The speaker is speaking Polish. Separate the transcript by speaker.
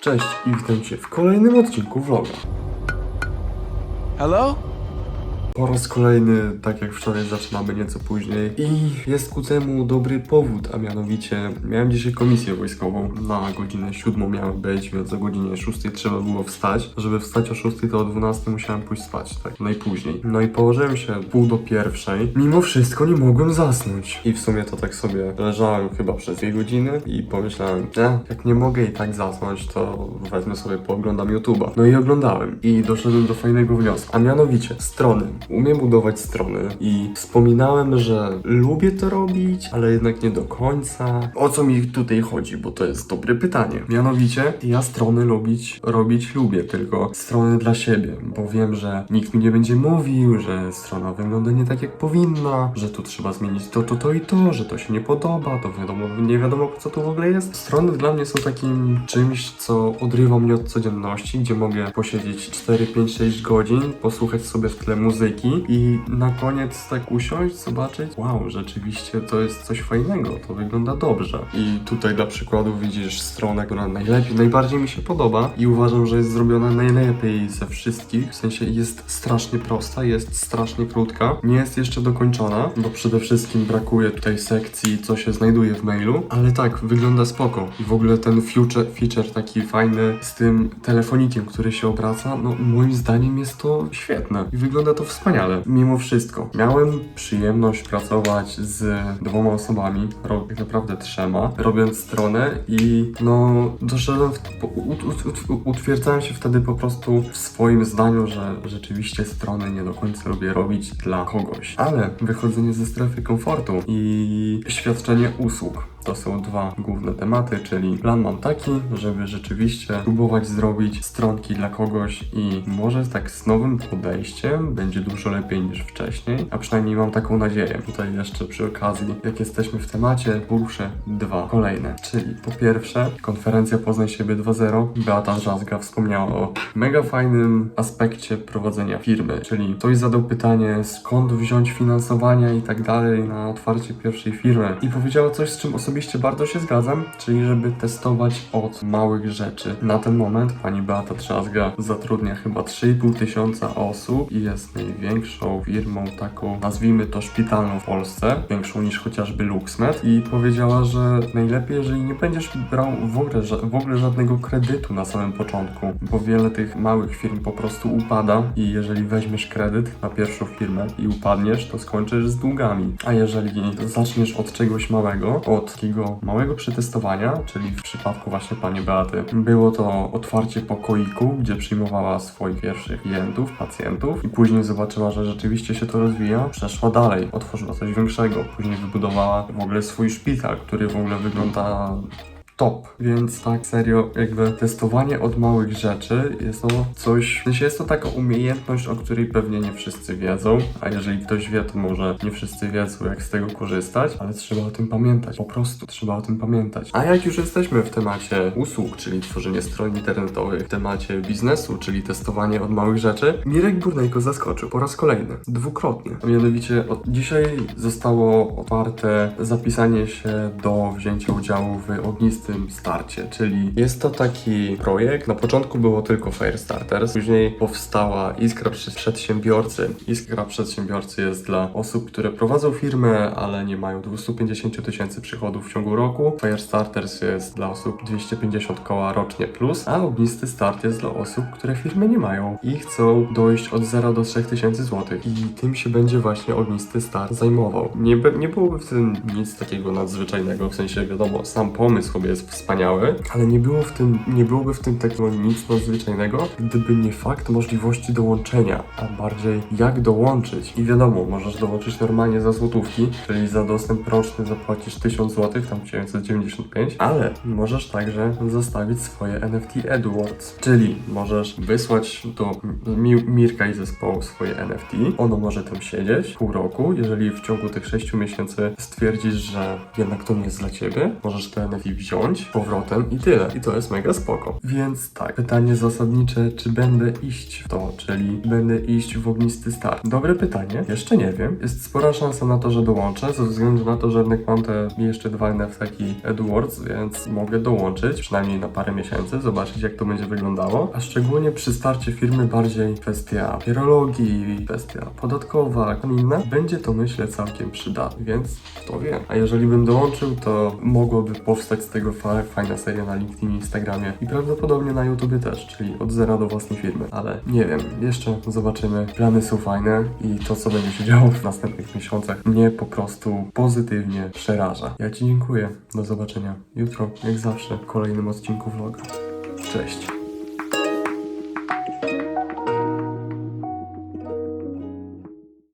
Speaker 1: Cześć i witam Cię w kolejnym odcinku vloga.
Speaker 2: Hello?
Speaker 1: Po raz kolejny, tak jak wczoraj, zaczynamy nieco później i jest ku temu dobry powód, a mianowicie miałem dzisiaj komisję wojskową. Na godzinę siódmą miałem być, więc o godzinie 6 trzeba było wstać. Żeby wstać o 6 to o 12 musiałem pójść spać, tak najpóźniej. No i położyłem się pół do pierwszej. Mimo wszystko nie mogłem zasnąć. I w sumie to tak sobie leżałem chyba przez dwie godziny i pomyślałem, e, jak nie mogę i tak zasnąć, to wezmę sobie pooglądam YouTube'a. No i oglądałem i doszedłem do fajnego wniosku, a mianowicie strony. Umiem budować strony i wspominałem, że lubię to robić, ale jednak nie do końca. O co mi tutaj chodzi, bo to jest dobre pytanie. Mianowicie, ja strony lubić, robić lubię, tylko strony dla siebie, bo wiem, że nikt mi nie będzie mówił, że strona wygląda nie tak jak powinna, że tu trzeba zmienić to, to, to i to, że to się nie podoba, to wiadomo, nie wiadomo co to w ogóle jest. Strony dla mnie są takim czymś, co odrywa mnie od codzienności, gdzie mogę posiedzieć 4, 5, 6 godzin, posłuchać sobie w tle muzyki i na koniec tak usiąść, zobaczyć, wow, rzeczywiście to jest coś fajnego, to wygląda dobrze. I tutaj dla przykładu widzisz stronę, która najlepiej, najbardziej mi się podoba i uważam, że jest zrobiona najlepiej ze wszystkich, w sensie jest strasznie prosta, jest strasznie krótka, nie jest jeszcze dokończona, bo przede wszystkim brakuje tutaj sekcji, co się znajduje w mailu, ale tak, wygląda spoko. I w ogóle ten future, feature taki fajny z tym telefonikiem, który się obraca, no moim zdaniem jest to świetne. I wygląda to wspaniale. Mimo wszystko, miałem przyjemność pracować z dwoma osobami, tak naprawdę trzema, robiąc stronę i no doszedłem, w, ut, ut, ut, utwierdzałem się wtedy po prostu w swoim zdaniu, że rzeczywiście strony nie do końca lubię robić dla kogoś. Ale wychodzenie ze strefy komfortu i świadczenie usług. To są dwa główne tematy, czyli plan mam taki, żeby rzeczywiście próbować zrobić stronki dla kogoś i może tak z nowym podejściem będzie dużo lepiej niż wcześniej, a przynajmniej mam taką nadzieję. Tutaj jeszcze przy okazji, jak jesteśmy w temacie, poruszę dwa kolejne, czyli po pierwsze konferencja Poznaj siebie 2.0. Beata Drzazga wspomniała o mega fajnym aspekcie prowadzenia firmy, czyli ktoś zadał pytanie skąd wziąć finansowania i tak dalej na otwarcie pierwszej firmy i powiedziała coś, z czym osobiście bardzo się zgadzam, czyli żeby testować od małych rzeczy. Na ten moment pani Beata Trzazga zatrudnia chyba 3,5 tysiąca osób i jest największą firmą taką, nazwijmy to szpitalną w Polsce, większą niż chociażby LuxMed i powiedziała, że najlepiej, jeżeli nie będziesz brał w ogóle, w ogóle żadnego kredytu na samym początku, bo wiele tych małych firm po prostu upada i jeżeli weźmiesz kredyt na pierwszą firmę i upadniesz, to skończysz z długami. A jeżeli zaczniesz od czegoś małego, od takiego małego przetestowania, czyli w przypadku właśnie pani Beaty, było to otwarcie pokoiku, gdzie przyjmowała swoich pierwszych klientów, pacjentów i później zobaczyła, że rzeczywiście się to rozwija, przeszła dalej, otworzyła coś większego, później wybudowała w ogóle swój szpital, który w ogóle wygląda top, więc tak serio, jakby testowanie od małych rzeczy jest to coś, w sensie jest to taka umiejętność, o której pewnie nie wszyscy wiedzą, a jeżeli ktoś wie, to może nie wszyscy wiedzą, jak z tego korzystać, ale trzeba o tym pamiętać, po prostu trzeba o tym pamiętać. A jak już jesteśmy w temacie usług, czyli tworzenie stron internetowych, w temacie biznesu, czyli testowanie od małych rzeczy, Mirek Burnejko zaskoczył po raz kolejny, dwukrotnie. A mianowicie od dzisiaj zostało otwarte zapisanie się do wzięcia udziału w ognistym starcie, czyli jest to taki projekt, na początku było tylko Firestarters, później powstała Iskra Prze- Przedsiębiorcy. Iskra Przedsiębiorcy jest dla osób, które prowadzą firmę, ale nie mają 250 tysięcy przychodów w ciągu roku. Firestarters jest dla osób 250 koła rocznie plus, a Ognisty Start jest dla osób, które firmy nie mają i chcą dojść od 0 do 3 tysięcy złotych. I tym się będzie właśnie Ognisty Start zajmował. Nie, nie byłoby w tym nic takiego nadzwyczajnego, w sensie wiadomo, sam pomysł sobie wspaniały, ale nie było w tym, nie byłoby w tym takiego nic nadzwyczajnego, gdyby nie fakt możliwości dołączenia, a bardziej jak dołączyć. I wiadomo, możesz dołączyć normalnie za złotówki, czyli za dostęp roczny zapłacisz 1000 zł, tam 995, ale możesz także zostawić swoje NFT AdWords, czyli możesz wysłać do Mi Mirka i zespołu swoje NFT, ono może tam siedzieć pół roku, jeżeli w ciągu tych 6 miesięcy stwierdzisz, że jednak to nie jest dla ciebie, możesz te NFT wziąć wziąć powrotem i tyle. I to jest mega spoko. Więc tak, pytanie zasadnicze, czy będę iść w to, czyli będę iść w ognisty start? Dobre pytanie, jeszcze nie wiem. Jest spora szansa na to, że dołączę, ze względu na to, że jednak mam te jeszcze dwa NFT-ki AdWords, więc mogę dołączyć, przynajmniej na parę miesięcy, zobaczyć jak to będzie wyglądało. A szczególnie przy starcie firmy bardziej kwestia pierologii, kwestia podatkowa, inna, będzie to myślę całkiem przydatne, więc to wiem. A jeżeli bym dołączył, to mogłoby powstać z tego fa- fajna seria na LinkedIn, Instagramie i prawdopodobnie na YouTubie też, czyli od zera do własnej firmy. Ale nie wiem, jeszcze zobaczymy. Plany są fajne i to, co będzie się działo w następnych miesiącach, mnie po prostu pozytywnie przeraża. Ja Ci dziękuję. Do zobaczenia jutro, jak zawsze, w kolejnym odcinku vloga. Cześć.